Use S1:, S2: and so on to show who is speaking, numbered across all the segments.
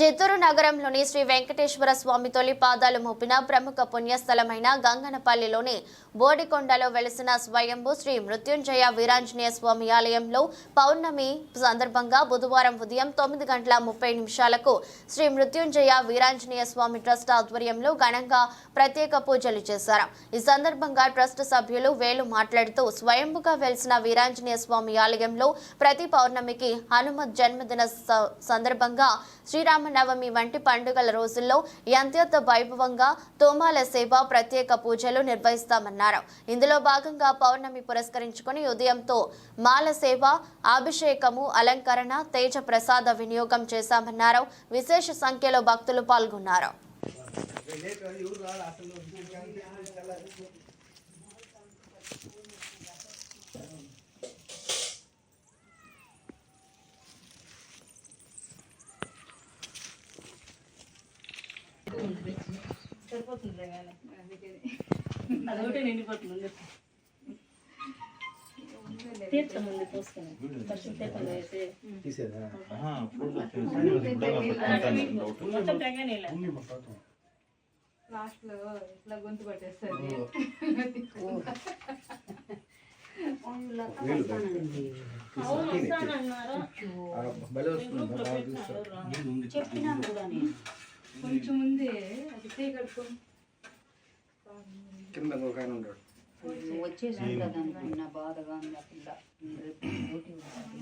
S1: చిత్తూరు నగరంలోని శ్రీ వెంకటేశ్వర స్వామి తొలి పాదాలు మోపిన ప్రముఖ పుణ్యస్థలమైన గంగనపల్లిలోని బోడికొండలో వెలిసిన స్వయంభూ శ్రీ మృత్యుంజయ వీరాంజనేయ స్వామి ఆలయంలో పౌర్ణమి సందర్భంగా బుధవారం ఉదయం తొమ్మిది గంటల ముప్పై నిమిషాలకు శ్రీ మృత్యుంజయ వీరాంజనేయ స్వామి ట్రస్ట్ ఆధ్వర్యంలో ఘనంగా ప్రత్యేక పూజలు చేశారు. ఈ సందర్భంగా ట్రస్ట్ సభ్యులు వేలు మాట్లాడుతూ స్వయంభుగా వెలిసిన వీరాంజనేయ స్వామి ఆలయంలో ప్రతి పౌర్ణమికి హనుమత్ జన్మదిన స- సందర్భంగా రామనవమి వంటి పండుగల రోజుల్లో అత్యంత వైభవంగా తోమాల సేవ ప్రత్యేక పూజలు నిర్వహిస్తామన్నారు. ఇందులో భాగంగా పౌర్ణమి పురస్కరించుకుని ఉదయంతో మాల సేవ అభిషేకము అలంకరణ తేజ ప్రసాద వినియోగం చేశామన్నారు. విశేష సంఖ్యలో భక్తులు పాల్గొన్నారు.
S2: అదొకటి నిండిపోతుంది తీర్థం ఉంది పోసుకుని. ఫస్ట్ తీర్థం వేసి మొత్తం తెగ నీళ్ళ
S3: లాస్ట్లో ఇట్లా గొంతు పట్టేస్తుంది.
S4: చెప్పినాను కూడా నేను.
S3: కొంచెం ఉంది అది టీ కట్టుకో
S5: కింద ఒక ఆయన ఉంటాడు
S4: వచ్చేసి ఉంటుంది అనుకున్నా బాధగా ఉంది ఆ పిల్ల రేపు డ్యూటీ ఉంటుంది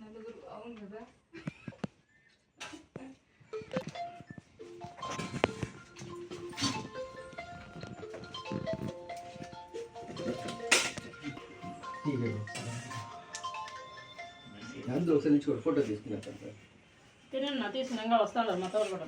S3: నలుగురు అవును కదా
S5: అందులో ఒకసారి నుంచి ఫోటో తీసుకున్నారు
S2: తినన్నా తీసుకున్నాక వస్తాను మా తోడు కూడా